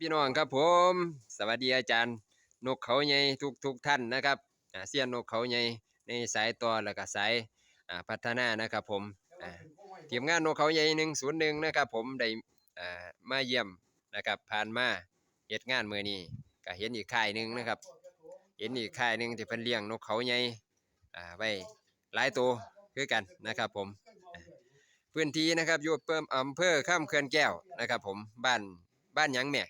พี่น้องครับผม สวัสดีอาจารย์ นกเขาใหญ่ทุกทุกท่านนะครับเสี้ยนนกเขาใหญ่ในสายต่อแล้วก็สายพัฒนานะครับผมทีมงานนกเขาใหญ่หนึ่งศูนย์หนึ่งนะครับผมได้มาเยี่ยมนะครับผ่านมาเฮ็ดงานมือนี้ก็เห็นอีกค่ายหนึ่งนะครับ เห็นอีกค่ายหนึ่งที่เพิ่นเลี้ยงนกเขาใหญ่ไว้หลายตัวคือกันนะครับผมพื้นที่นะครับอยู่เพิ่มอำเภอข้ามเขื่อนแก้วนะครับผมบ้านบ้านยังแม่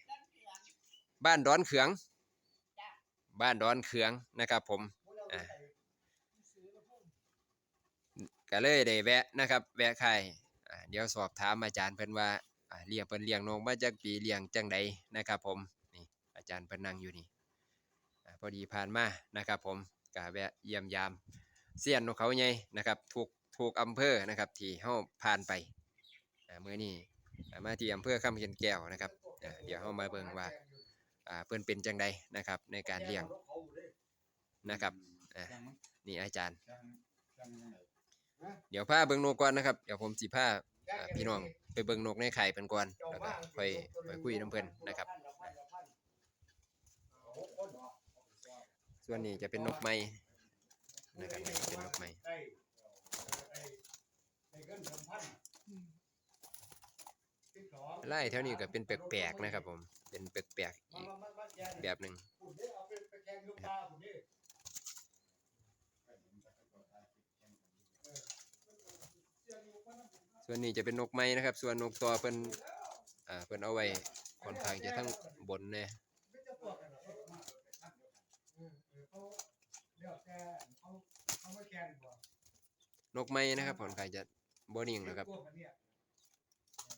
บ้านดอนเขือง บ้านดอนเขืองนะครับ ผมก็เลยได้แวะนะครับ แวะใค่ายอ่าเดี๋ยวสอบถามอาจารย์เพิ่นว่าเลี้ยงเพิ่นเลี้ยงนกมาจากปีเลี้ยงจังใดนะครับ ผมนี่อาจารย์เพิ่นนั่งอยู่นี่พอดีผ่านมานะครับ ผมก็แวะเยี่ยมยามเสียนนกเขาใหญ่นะครับถูกถูกอำเภอนะครับ ที่เฮาผ่านไปอ่ามื้อนี้มาที่อำเภอคำเขียนแก้วนะครับเดี๋ยวเฮามาเบิ่งว่า อ่าเพื่อนเป็นจังใดนะครับ ในการเลี้ยงนะครับอ่านี่อาจารย์ เดี๋ยวพาเบิ่งนกก่อนนะครับเดี๋ยวผมสิพาอ่าพี่น้องไปเบิ่งนกในไข่เพิ่นก่อนแล้วก็ค่อยไปคุยน้ำเพิ่นนะครับส่วนนี้จะเป็นนกไม้นะครับเป็นนกไม้ ไล่แถวนี้ก็เป็นแปลกๆนะครับ ผม เป็นแปลกๆอีกแบบหนึ่งส่วนนี้จะเป็นนกไม้นะครับ ส่วนนกตัวเพิ่นอ่าเพิ่นเอาไว้ค่อนข้างจะทั้งบนเนี่ยนกไม้นะครับค่อนข้างจะบ่นิ่งนะครับ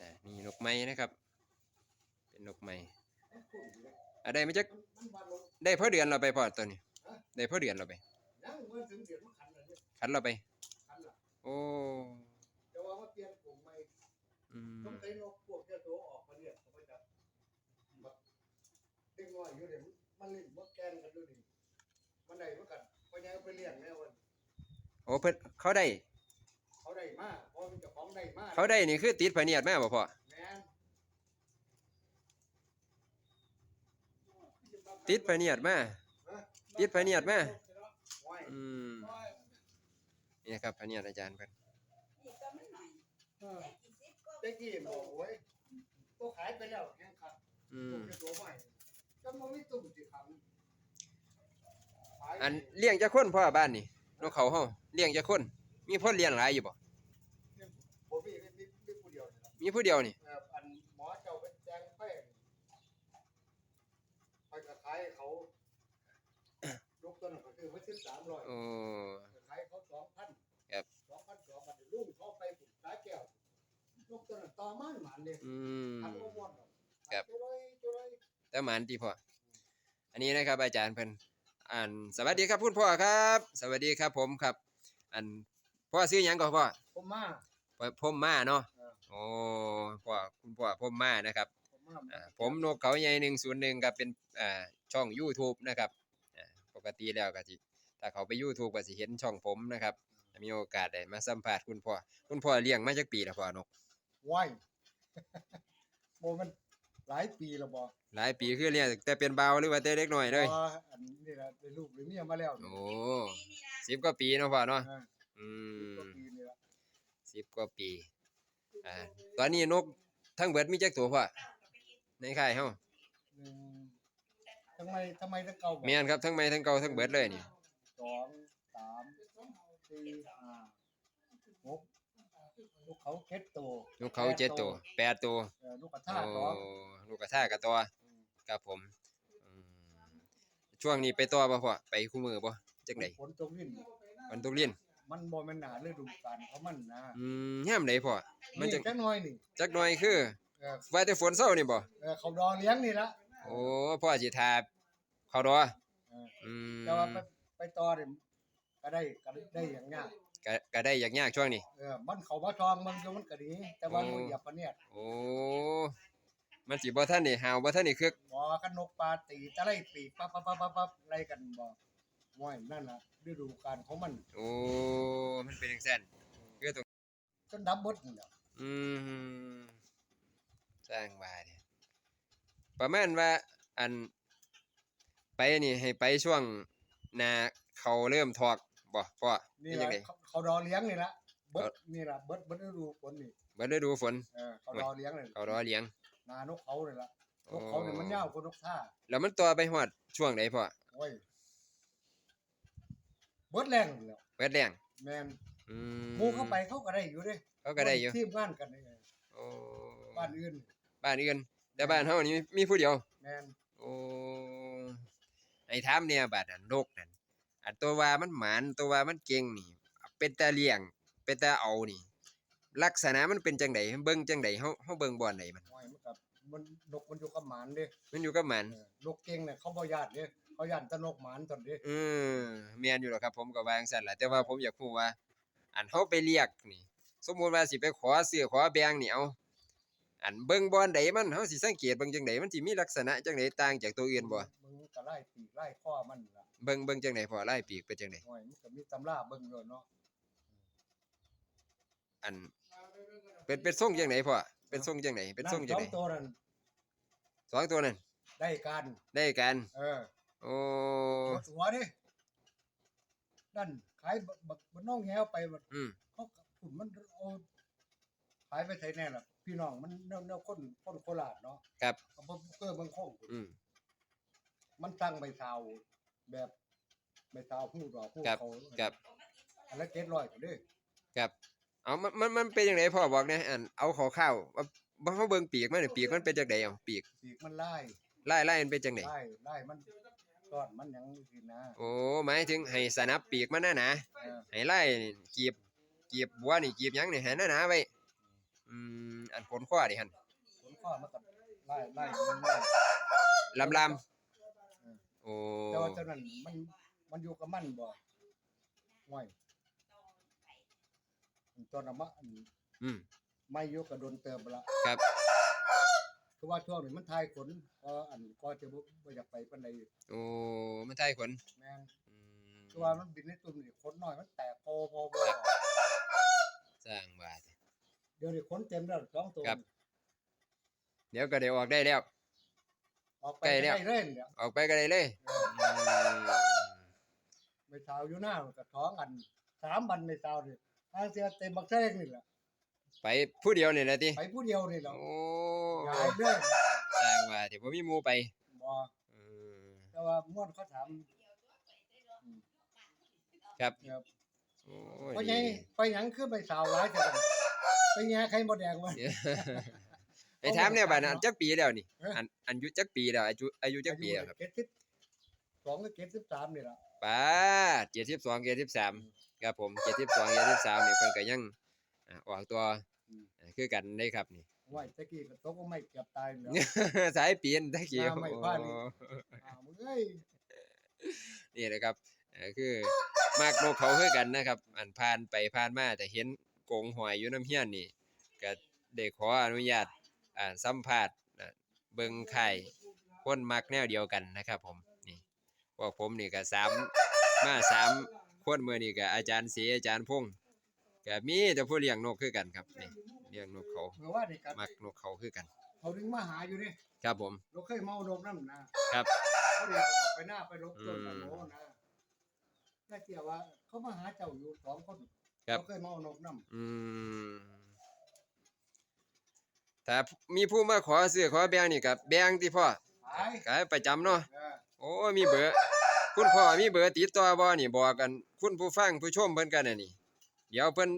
อะนี่นกไม้นะครับ เป็นนกไม้อะได้มาจากได้พอเดือนเราไปพอตัวนี้ได้พอเดือนเราไปขันเราไปโอ้อืมต้องใช้นกพวกเจ้าตัวออกมาเนี่ยเขาไปจับแบบเด็กน้อยอยู่เดี๋ยวมันเล่นมดแกนกันดูดิมันได้เมื่อกันเพราะยังไปเลี้ยงแน่วันโอ้เพิ่นเขาได้เขา ได้มากเพราะมันเจะของได้มากเขาได้นี่คือติดพะเนียดมาบ่พ่อแม่นติดพะเนียดมาติดพะเนียดมาไว้อืมนี่ครับพะเนียดอาจารย์เพิ่นเออได้กี่บอกโอ้ยตัวขายไปแล้วแห้งขัดอืตัวมเป็นตัวใหม่จำมันไม่ตุ่มสิขันขายอันเลี้ยงจะคนพ่อบ้านนี่นกเขาเฮาเลี้ยงจะคน มีพ่อเลี้ยงหลายอยู่บ่ผมมีมีมี ผู้เดียวนะครับมีผู้เดียวนี่เอ่ออันหมอเจ้าเป็นแจงแป้งไปกระขายเขา ยกตัวหนึ่งก็คือไม่ถึงสามร้อยโอ้ขายเขาสองพันครับ สองพันสองพันลูกเขาไปปลูกสายแก้วยกตัวหนึ่งต่อมันหมันเลยอืมพันกว่าม้วนดอกครับจุเลยจุเลยแต่หมานติพ่ออันนี้นะครับ อาจารย์เพิ่นอันสวัสดีครับคุณพ่อครับ สวัสดีครับผมครับ อันพ่อซื้อหยังก่อนพ่อผมมา พ่อพมมาเนาะ เออ โอ้พ่อคุณพ่อพมมานะครับผมมาอ่าผมนกเขาใหญ่หนึ่งศูนย์หนึ่งครับเป็นอ่าช่อง YouTube นะครับอ่าปกติแล้วก็สิถ้าเขาไป YouTube ก็สิเห็นช่องผมนะครับมีโอกาสได้มาสัมภาษณ์คุณพ่อคุณพ่อเลี้ยงมาจากปีแล้วพ่อนกไหวโมมันหลายปีแล้วบ่หลายปีคือเลี้ยงแต่เป็นเบาวหรือว่าแต่เล็กน้อยเลยพออันนี้ละได้ลูกได้เมียมาแล้วโอ้สิบกว่าปีเนาะพ่อเนาะเอออืสิบกมว่าปีนี่ละสิบกว่าปี อ่าตอนนี้นกทั้งเบิดมีจักตัวพ่อในค่ายเฮาหนึ่งทำไมทำไมถึงเก่าบ่แม่นครับทั้งไม้ทั้งเก่าทั้งเบิดเลยนี่สองสามสี่ห้าหกลูกเขาเจ็ดตัวนกเขาเจ็ดตัวแปดตัวเออลูกกระโอ้ทาสองลูกกระทากับตัวครับผมอืมช่วงนี้ไปตัวบ่พ่อไปคู่มือบ่จังไดฝนตกลิ้นวันตุกเรียน มมันบ่แม่นหนาฤดูกาลของมันนะอืมยามใดพ่อ มันจะ จักหน่อยนี่จักหน่อยคือเออว่าแต่ฝนเช้านี่บ่ เออเขาดอเลี้ยงนี่ละ โอ้พ่อสิทาเขาดอเออ อืมแต่ว่าไปไปต่อนี่ก็ได้ก็ได้อย่างยากก็ก็ได้ยากๆช่วงนี้ เออมันเขามาทองมันอยู่มันก็ดี แต่ว่าโอ้มันเหยียบปะเนี่ยโอ้ มันสิบ่ทันได้หาวบ่ทันได้คึกบ่กันนกปลาตีตะไลปีกปั๊บปั๊บปั๊บปั๊บปั๊บไล่กันบ่ ม่วยนั่นล่ะฤดูกาลของมันโอ้มันเป็นจังซั่นคือตรงจนดับหมดนี่แหละอืมสร้างว่าเด้ประมาณว่าอัน ไปนี่ให้ไปช่วงหนาเขาเริ่มทอกบ่พ่อนี่เป็นจัล่ะงไดเขาเขาดอเลี้ยงนี่ละเบิดเออนี่ล่ะเบิดเบิดฤดูฝนนี่บ่ได้ดูฝน เออเขาดอเลี้ยงนี่เขารอเลี้ยง นานกเขานี่ล่ะนกเขานี่มันยาวกว่านกท่าแล้วมันต่อไปฮอดช่วงใดพ่อโอ้ย เบิดแรงนี่แหล้ว เปิดแรงแม่นอืมหมู่เข้าไปเขาก็ได้อยู่เด้เขาก็ได้อยู่ทีมงานกันนี่โอ้บ้านอื่นบ้านอื่นแต่บ้านเฮานี่มีผู้เดียว แม่นโอ้ไอ้ถามเนี่ยบาดอันโลกนั่นอันตัวว่ามันหมานตัวว่ามันเก่งนี่ เป็นตาเลี้ยง เป็นตาเอานี่ ลักษณะมันเป็นจังไดเบิ่งจังไดเฮาเฮาเบิ่งบ่อนใดมันโอ้ยมันกับมันนกมันอยู่กับหมานเด้มันอยู่กับมันเออนกเก่งเนี่ยเขาบ่ญาติเด้ เขาญาติแต่นกหมานตอนเด้เออแม่นอยู่หรอกครับ ผมก็ว่าจังซั่นล่ะแต่ว่าผมอยากรู้ว่า อันเฮาไปเรียกนี่ สมมุติว่าสิไปขอเสื้อขอแบงนี่เอาอันเบิ่งบ่อนใดมันเฮาสิสังเกตเบิ่งจังไดมันสิมีลักษณะจังไดต่างจากตัวอื่นบ่มึงก็ไล่ปีกไล่ข้อมันล่ะเบิ่งเบิ่งจังไดพอลายปีกเป็นจังไดโอ้ยมันก็มีตำราเบิ่งอยู่เนาะอัน เป็นเป็นทรงจังไดพ่อเป็นทรงจังไดเป็นทรงจังไดสอตัวนั้นสองตัวนั้นได้การได้กัน เออ โอ้รถหัวดินั่นขายบักบักบักน้องแฮวไปบัดอืมเขาก็ขุนมันเอาขายไปไสแน่ล่ะ พี่น้องมันแนวแนวคนคนโคราชเนาะครับอำเภอเกอเมืองคงอืม มันตั้งใบเทาแบบใบเทาผู้ดอกผู้ครับเขาครับ อันละ700ก็เด้ครับเอามันมันมันเป็นจังไดพ่อบอกแหนะอันเอาขอข้าวว่าบ่เฮาเบิ่งปีกมันนี่ปีกมันเป็นจังไดเอาปีกปีกมันไล่ลายลายมันเป็นจังไดไล่ไล่มัน ก้อนมันหยังสินะโอ้หมายถึงให้สนับปีกมันหนาเออๆให้ลายนี่กีบกีบบัวนี่กีบหยังนี่ให้หนาๆไว้อืมอันผลข้อดิหั่นผลข้อมันก็ไล่ไล่มันไล่ลำๆโอ้แต่ว่าเจ้านั้นมันมันอยู่กับมันบ่ห่วยตอนนั้นมาอันอืม ไม่อยู่กับโดนเติมไปละครับ คือว่าช่วงนี้มันทายขนก็อันก็จะบ่บ่อยากไปปานใดโอ้มันทายขนแม่นอืมคือว่ามันบินในตุ่มนี่ขนน้อยมันแตกโพโพโพสร้างบาดเดี๋ยวนี้ขนเต็มแล้วสองตัวครับ เดี๋ยวก็ได้ออกได้แล้ว ออกไปใกล้แล้ว ได้เรื่อยเนี่ยออกไปก็ได้เลยเอออืมไม่เช้าอยู่หน้ามันก็ท้องอันสามวันไม่เช้านี่ทางเสียเต็มบักแท่งนี่แหละ ไปผู้เดียวนี่แหละติไปผู้เดียวนี่แหละโอ้ยายเรื่อยสร้างบาดที่บ่มีหมู่ไปบ่อืมแต่ว่าม่วนเขาถามครับครับโอ้ยไปไงไปหยังคือไปสาวหลายจังไปแง่ใครบ่แดงวะไอ้ถามเนี่ยบาดนั้นจักปีแล้วนี่เอ๊ะอันอันอายุจักปีแล้วอายุอายุจักปีแล้วครับเจ็ดสิบสองก็เจ็ดสิบสามนี่ล่ะป้า72 73ครับผม72 73นี่เพิ่นก็ยังอ่าออกตัวอ่า คือกันได้ครับนี่ไหวตะกี้ก็ตกก็ไม่เกือบตายแล้วสายปีนตะกี้หน้าไม่พลาดนี่โอ้อ้าวมึงเอ้ยนี่แหละครับเอ่อคือมากนกเขาคือกันนะครับ อันผ่านไปผ่านมาแต่เห็นกงหอยอยู่น้ำเฮียนนี่ก็ได้ขออนุญาตอ่าสัมภาษณ์อ่าเบิ่งไข่คนมักแนวเดียวกันนะครับ ผมนี่พวกผมนี่ก็สามมาสามคนมื้อนี้ก็อาจารย์ศรีอาจารย์พงษ์ ก็มีแต่ผู้เลี้ยงนกคือกันครับนี่เลี้ยงนกเขาเมื่อว่านี่กันมักนกเขาคือกัน เขาดึงมาหาอยู่นี่ครับผม เราเคยเมานมน้ำนะครับ เขาเรียกว่าไปหน้าไปลบต้นตะโนนะน่าเกี่ยวว่า เขามาหาเจ้าอยู่สองคนครับ เขาเคยเมานมน้อืมถ้ามีผู้มาขอซื้อขอแบ่งนี่ก็แบ่งที่พ่อำหายก็ให้ประจำเนาะเออโอ้มีเบอร์ คุณพ่อมีเบอร์ติดต่อบ่นี่บอกกัน คุณผู้ฟังผู้ชมเพิ่นกันน่ะนี่ เดี๋ยวเพิ่น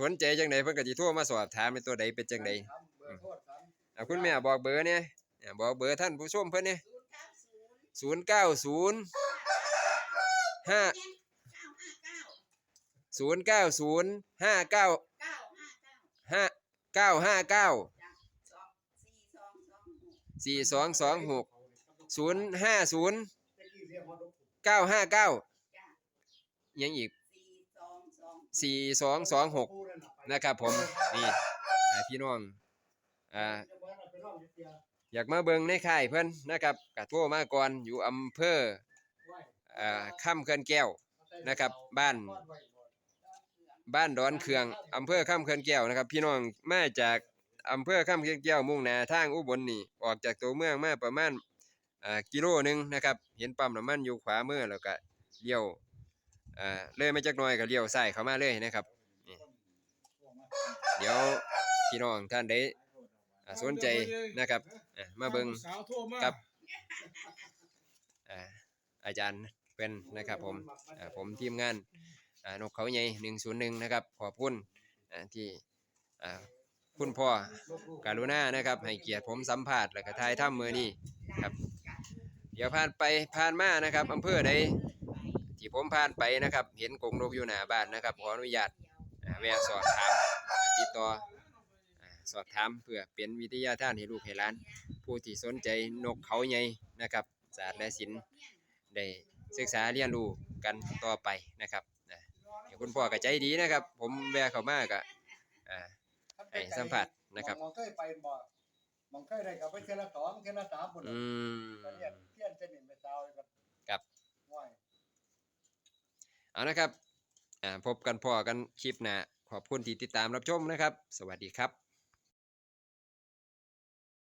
สนใจจังไดเพิ่นก็สิโทรมาสอบถามเป็นตัวใดเป็นจังไดถามเบอร์โทษถามอะคุณแม่บอกเบอร์เนี่ยอะบอกเบอร์ท่านผู้ชมเพิ่นเนี่ย090 5ศูนย์เก้าศูนย์ห้าเก้าเก้าห้าเก้าห้าเก้าห้าเก้าจ้ะสองสี่สองสองหกสี่สองสองหกศูนย์ห้าศูนย์ตะกี้เรียกว่าลูกเก้าห้าเก้าจ้ะยังอีก สี่สองสองหกนะครับผมนี่พี่น้องอ่าอยากมาเบิงในค่ายเพิ่อนนะครับกะโทรมาก่อนอยู่อำเภอไว้อ่าค่ำเขื่อนแก้วนะครับ บ้าน บ้านดอนเคืองอำเภอค่ำเขื่อนแก้วนะครับ พี่น้องมาจากอำเภอค่ำเขื่อนแก้วมุ่งหน้าทางอุบลนี่ออกจากตัวเมืองมาประมาณอ่ากิโลหนึงนะครับ เห็นปั๊มน้ำมันอยู่ขวามือแล้วก็เลี้ยว อ่าเลยมาจักน่อยก็เลี้ยวซ้ายเข้ามาเลยนะครับเดี๋ยวพี่น้องท่านใดอ่าสนใจนะครับอ่ามาเบิงสาวโทรมาครับอ่าอาจารย์เป็นนะครับผมอ่าผมทีมงานอ่านกเขาใหญ่หนึ่งศูนย์หนึ่งนะครับขอบคุณอ่าที่อ่าคุณพ่อการุณานะครับ ให้เกียรติผมสัมภาษณ์แล้วก็ทายถ้ำมือนี้ครับ เดี๋ยวผ่านไปผ่านมานะครับอำเภอใด ที่ผมผ่านไปนะครับ เห็นกรงนกอยู่หน้าบ้านนะครับ ขออนุญาตอ่าแวะสอบถามอ่าติดต่ออ่าสอบถามเพื่อเป็นวิทยาทานให้ลูกให้หลาน ผู้ที่สนใจนกเขาใหญ่นะครับ ศาสตร์และศิลป์ได้ศึกษาเรียนรู้กันต่อไปนะครับนะเดี๋ยวคุณพ่อก็ใจดีนะครับ ผมแวะเข้ามาก็อ่าให้สัมผัสนะครับมองเคยไปบ่มองเคยได้กับไปเทอละสองเทอละสามพุ่นอืมก็เรียนเทียนเสนิทไปเช้าเลยก็ครับง่อย เอานะครับพบกันพ่อกันคลิปหน้าขอบคุณที่ติดตามรับชมนะครับ สวัสดีครับ